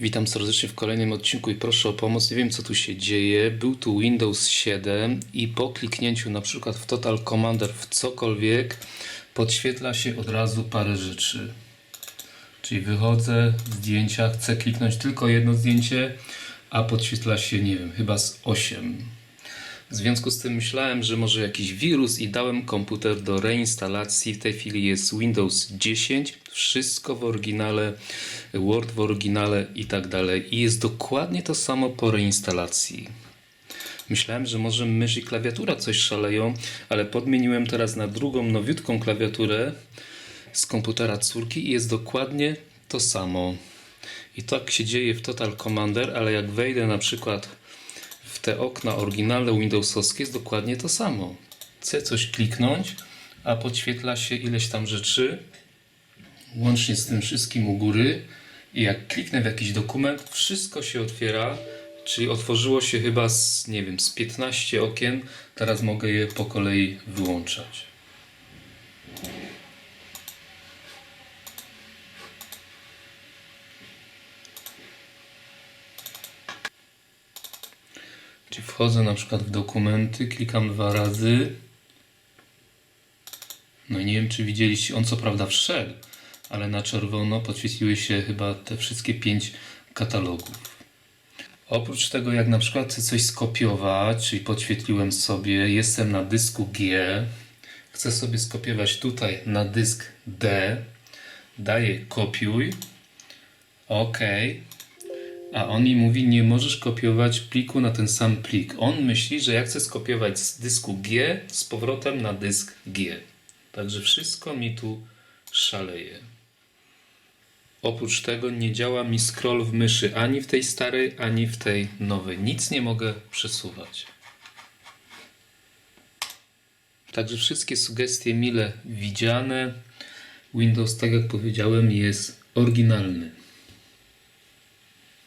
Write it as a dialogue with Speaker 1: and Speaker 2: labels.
Speaker 1: Witam serdecznie w kolejnym odcinku i proszę o pomoc. Nie wiem co tu się dzieje. Był tu Windows 7 i po kliknięciu na przykład w Total Commander w cokolwiek podświetla się od razu parę rzeczy. Czyli wychodzę, zdjęcia, chcę kliknąć tylko jedno zdjęcie, a podświetla się, nie wiem, chyba z 8. W związku z tym myślałem, że może jakiś wirus i dałem komputer do reinstalacji. W tej chwili jest Windows 10, wszystko w oryginale, Word w oryginale i tak dalej. I jest dokładnie to samo po reinstalacji. Myślałem, że może mysz i klawiatura coś szaleją, ale podmieniłem teraz na drugą, nowiutką klawiaturę z komputera córki i jest dokładnie to samo. I tak się dzieje w Total Commander, ale jak wejdę na przykład te okna oryginalne Windowsowskie jest dokładnie to samo. Chcę coś kliknąć, a podświetla się ileś tam rzeczy, łącznie z tym wszystkim u góry. I jak kliknę w jakiś dokument, wszystko się otwiera, czyli otworzyło się chyba z, nie wiem, z 15 okien. Teraz mogę je po kolei wyłączać. Czyli wchodzę na przykład w dokumenty, klikam dwa razy. No i nie wiem, czy widzieliście, on co prawda wszedł, ale na czerwono podświetliły się chyba te wszystkie pięć katalogów. Oprócz tego, jak na przykład chcę coś skopiować, czyli podświetliłem sobie, jestem na dysku G, chcę sobie skopiować tutaj na dysk D, daję kopiuj, OK, a on mi mówi, nie możesz kopiować pliku na ten sam plik. On myśli, że ja chcę skopiować z dysku G z powrotem na dysk G. Także wszystko mi tu szaleje. Oprócz tego nie działa mi scroll w myszy ani w tej starej, ani w tej nowej. Nic nie mogę przesuwać. Także wszystkie sugestie mile widziane. Windows, tak jak powiedziałem, jest oryginalny.